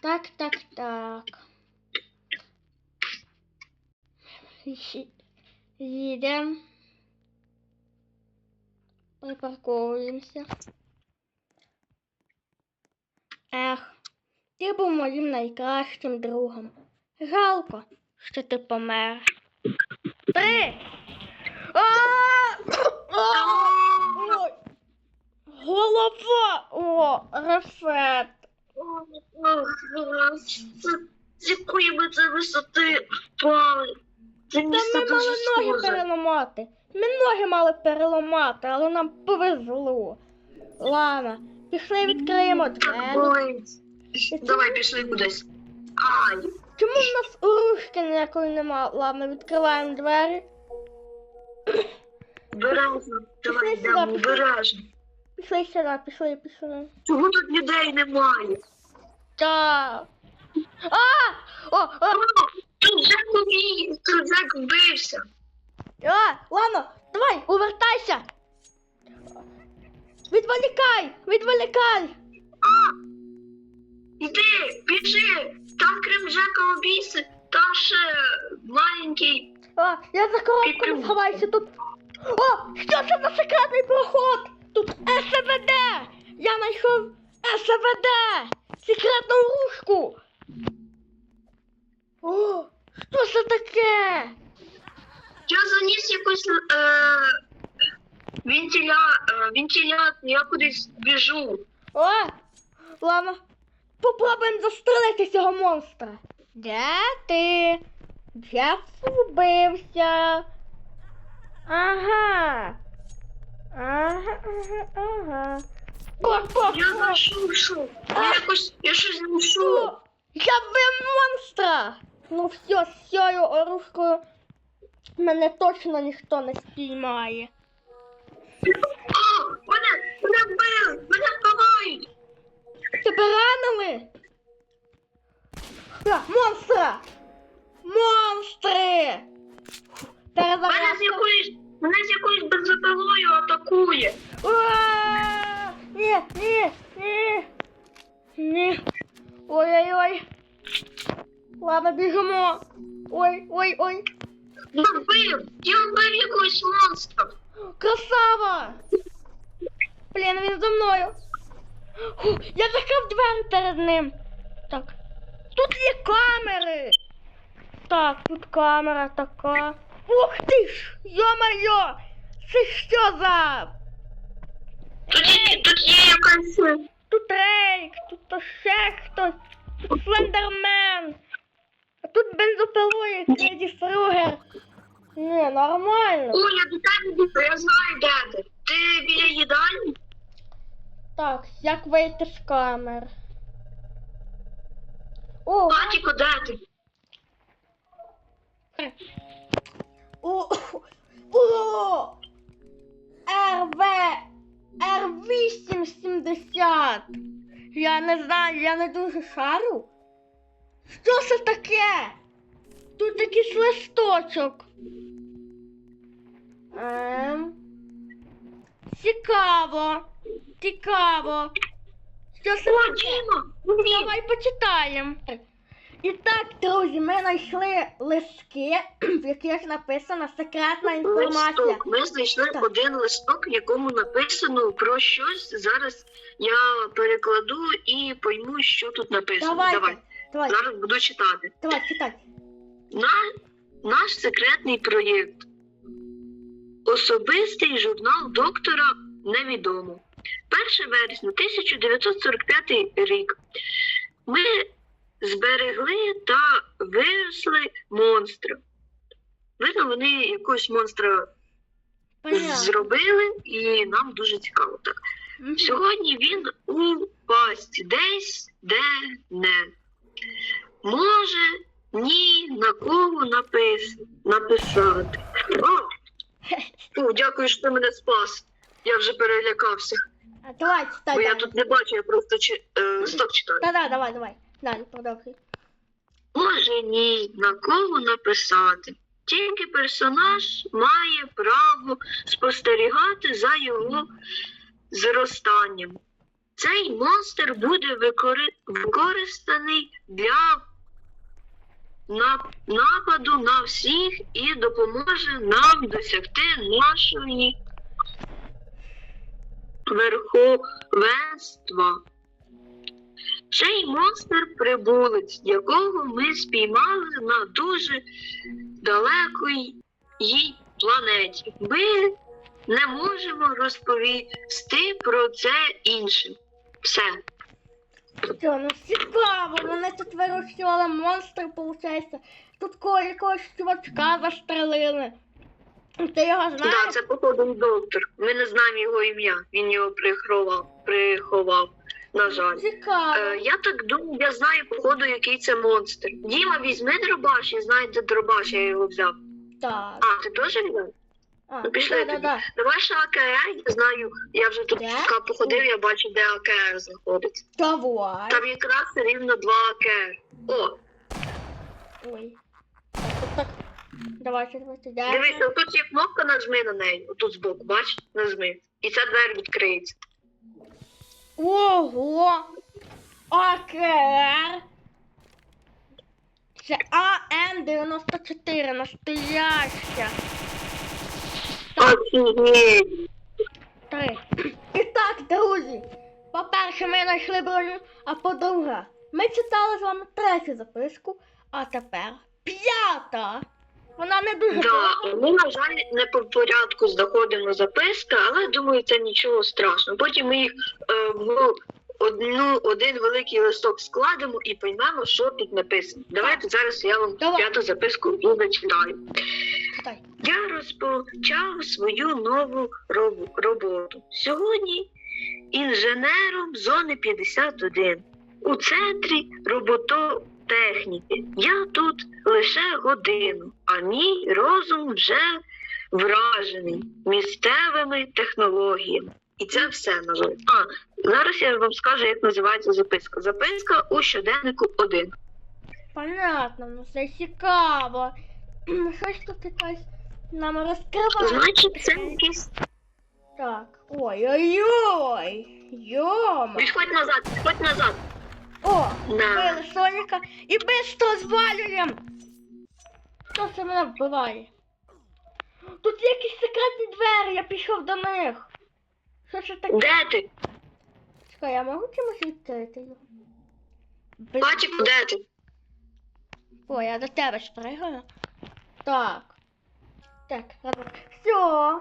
Так, так, так. Їдемо. Припарковуємося. Ех, ти був моїм найкращим другом. Жалко, що ти помер. Три. А! А! Ой! Голова! О, рефет! З якої ми це висоти впали? Це Та місце ми дуже мали ноги схоже. переламати. Ми ноги мали переламати, але нам повезло. Ладно, пішли відкриємо двері. Давай пішли кудись. Ай, Чому в нас ручки ніякої нема? Ладно, відкриваємо двері. обережно. Давай Пішли йдемо, сюди, пішли. обережно. Пішли сюди, пішли, пішли. Чого тут людей немає? Так. А! О, о, Тут Жек убій, тут Жек вбився. а, ладно, давай, увертайся. Відволікай, відволікай. А! Іди, біжи! Там крім Жека обійси, там ще маленький. А, я за Підтримую. сховаюся тут. О, що це за секретний проход? Тут СВД! Я знайшов СВД! Секретну ручку! О, що це таке? Я заніс якусь е, вентиля, е, вентилят, я кудись біжу. О, ладно. Попробуємо застрелити цього монстра. Де ти? Джеф вбився. Ага. Ага, ага, ага. О, о, Я о. знайшов що. Я якось, я щось знайшов. Я вбив монстра! Ну все, з цією оружкою мене точно ніхто не спіймає. Мене, мене вбили, мене вбивають. Тебе ранили? А, монстра! Монстри! Мене з Перезарядка. якоюсь, мене з якоюсь бензопилою атакує. Ні, ні, ні. Ні. Ой-ой-ой. Ладно, біжимо. Ой, ой, ой. Я вбив, я вбив якогось монстра. Красава! Блін, він за мною. Фу, я закрив двері перед ним. Так. Тут є камери. Так, тут камера така. Ух ти ж! Йо-моє! Це що за? Тут, є- тут є якась. е, Тут рейк, тут ще хтось, тут слендермен. А тут бензопилує Фредді Фрюгер. Не, нормально. О, я до тебе біжу, я знаю, де ти. Ти біля їдальні? Так, як вийти з камер? О, Батіко, де ти? о, о, РВ, Р870. Я не знаю, я не дуже шарю. Що це таке? Тут якийсь листочок. Ем, цікаво, цікаво. Що це таке? Давай почитаємо. І так, друзі, ми знайшли листки, в яких написана секретна інформація. Листок. Ми знайшли Так. один листок, в якому написано про щось. Зараз я перекладу і пойму, що тут написано. Давайте, Давай. давай, Зараз буду читати. давай, читай. На, наш секретний проєкт. Особистий журнал доктора невідомо. 1 вересня 1945 рік. Ми зберегли та виросли монстра. Видно, вони якогось монстра Понятно. зробили, і нам дуже цікаво. Так. Мгм. Сьогодні він у пасті, десь де не. Може ні на кого напис... написати. О! О, дякую, що ти мене спас. Я вже перелякався. А, Давай, читай. Бо я тут не бачу, я просто чи... е, листок читаю. Та-да, давай, давай. Далі, продовжуй. Може ні на кого написати. Тільки персонаж має право спостерігати за його зростанням. Цей монстр буде викори- використаний для на- нападу на всіх і допоможе нам досягти нашої верховенства. Цей монстр прибулець, якого ми спіймали на дуже далекій планеті. Ми не можемо розповісти про це іншим. Все. Що, ну цікаво, мене тут вирощували монстри, виходить. Тут кого якогось чувачка застрелили. Ти його Так, знаєш? да, це походу доктор. Ми не знаємо його ім'я. Він його приховав. приховав. На жаль. Цікаво. Е, я так думаю, я знаю, походу, який це монстр. Діма, візьми дробаш, я знаю, де дробаш, я його взяв. Так. А, ти теж взяв? А, ну, пішли да, да, да. Давай ще АКР, я знаю, я вже тут Де? походив, я бачу, де АКР знаходиться. Давай. Там якраз рівно два АКР. О, Ой. Так, так, так. Давайте, давайте, де? дивися, тут є кнопка, нажми на неї, отут збоку, бачиш, нажми. І ця двері відкриється. Ого! АКР. Це АН-94, настояща. Офігеть! Три. І так, друзі. По-перше, ми знайшли броню, а по-друге, ми читали з вами третю записку, а тепер п'ята. Вона не дуже. Да, ми, на жаль, не по порядку знаходимо записки, але думаю, це нічого страшного. Потім ми їх е, в одну, один великий листок складемо і поймемо, що тут написано. Давайте зараз я вам Давай. п'яту записку і зачитаю. Читай. Я розпочав свою нову роботу. Сьогодні інженером зони 51 у центрі робототехніки. Я тут лише годину, а мій розум вже вражений місцевими технологіями. І це все на жаль. А зараз я вам скажу, як називається записка. Записка у щоденнику 1. Понятно, ну це цікаво. Ну, Щось тут якась нам розкриває. Значить, це якийсь. Так. Ой-ой-ой. Йома. Відходь назад, відходь назад. О, вбили Соніка і бистро звалюємо. Хто це мене вбиває? Тут якісь секретні двері, я пішов до них. Що це таке? Де ти? Чекай, я можу чимось відкрити його? Бачик, де ти? О, я до тебе спригаю. Так. Так, все.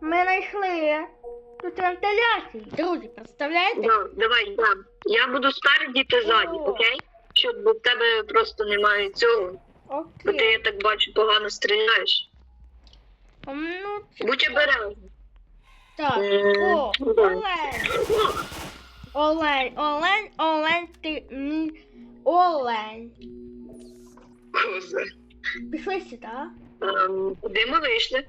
Ми знайшли. Тут вентиляції. Друзі, представляєте? Да, давай, да. Я буду спереді, ти ззаді, О. окей? Щоб бо в тебе просто немає цього. Бо ти, Окей. я так бачу, погано стріляєш. Ну, Будь обережний. так. М, О, да. олень. Олень, олень, олень, ти мій олень. Коза. Пішли сюди. Ем, Куди ми вийшли?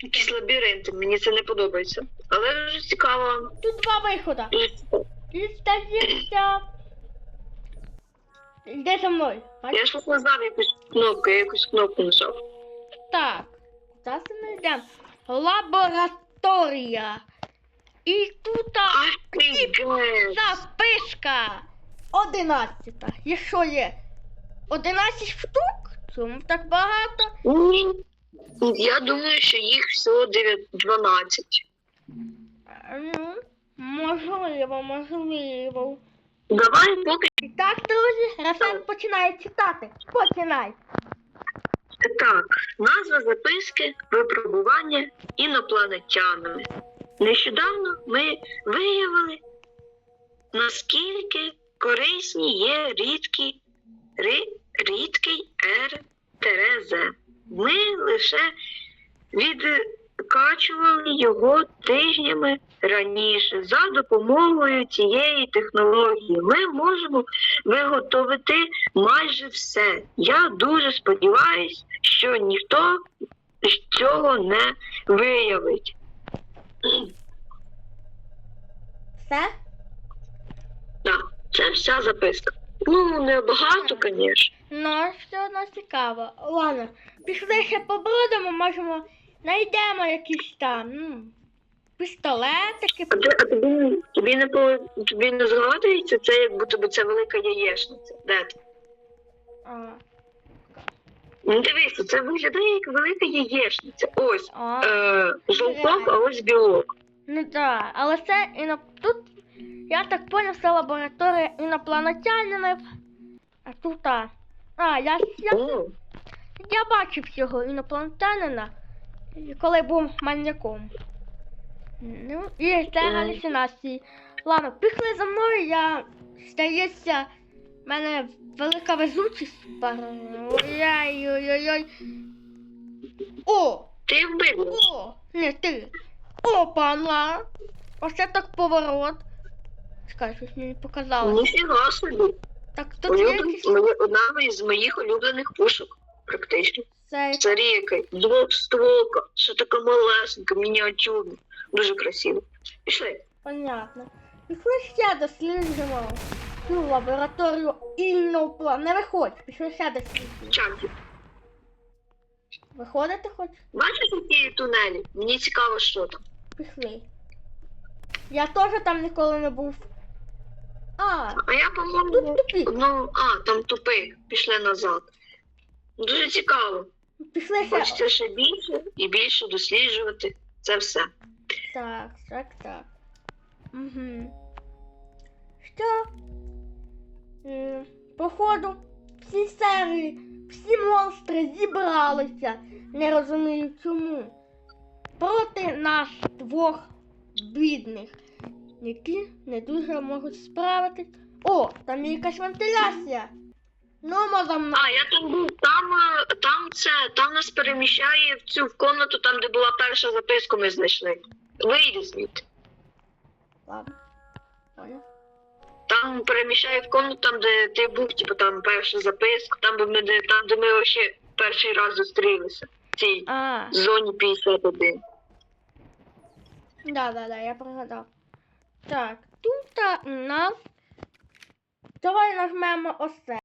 Якісь лабіринти, мені це не подобається. Але дуже цікаво. Тут два виходи. Ліста, ліста. Йди за мною. Я щось нажав якусь кнопку, я якусь кнопку нажав. Так. Зараз ми йдемо. Лабораторія. І тут Офігеть! записка. Одинадцята. І що є? Одинадцять штук? Чому так багато? Ні. Я думаю, що їх всього 9, 12. Ну, можливо, можливо. Давай поки І так, друзі, Рафен починає читати. Починай. Так, назва записки випробування інопланетянами. Нещодавно ми виявили, наскільки корисні є рідкі, ри, рідкий РТРЗ. Ми лише відкачували його тижнями раніше. За допомогою цієї технології ми можемо виготовити майже все. Я дуже сподіваюся, що ніхто цього не виявить. Все? Так, це вся записка. Ну, не багато, звісно. Ну, все одно цікаво. Ладно, пішли ще побудемо, можемо, знайдемо якісь там. Ну, пістолетики. А, ти, а тобі, тобі не по тобі не згадується це, як будто би це велика яєчниця. Де ти? А, Ну дивися, це виглядає як велика яєчниця. Ось а, е, жовток, а ось білок. ну так, але це іно... тут, я так поняв, це лабораторія інопланетянинів. А тут, а, а я, я, я бачив цього інопланетянина, коли був маньяком. Ну, і це галюцинації. Ладно, пішли за мною, я, здається, в мене велика везучість. Ой-ой-ой-ой. О! ти вбив. О! Не ти! Опана! Оце так поворот. Чекай, щось мені показалось. Ніфіга собі. Так тут є Улюблен- якийсь одна з моїх улюблених пушок, практично. цей. Старіка, двохстволка, що така малесенька, мініатюрна. Дуже красиво. Пішли. Понятно. Пішли ще досліджуємо цю лабораторію Іннопла. Не виходь, пішли ще досліджуємо. Чаті. Виходити хоч? Бачиш які тунелі? Мені цікаво, що там. Пішли. Я теж там ніколи не був. А, А я, по-моєму, тупік. ну, а, там тупик, пішли назад. Дуже цікаво. Пішли ще. Хочеться ще більше і більше досліджувати це все. Так, так, так. Угу. Що? М, Походу, всі серії, всі монстри зібралися. Не розумію чому. Проти нас двох бідних, які не дуже можуть справитись. О, там є якась вентиляція. Ну, за. А, я там був, там, е, там це, там нас переміщає в цю в комнату, там, де була перша записка, ми знайшли. Вийди звідти. Ладно. Понял. Там переміщає в комнату, там, де ти був, типу там перша записка, там, де ми, де, там, де ми ще перший раз зустрілися. В цій А, зоні 51. да, да, да, я пригадав. Так, тут у нас. Давай нажмемо ось це.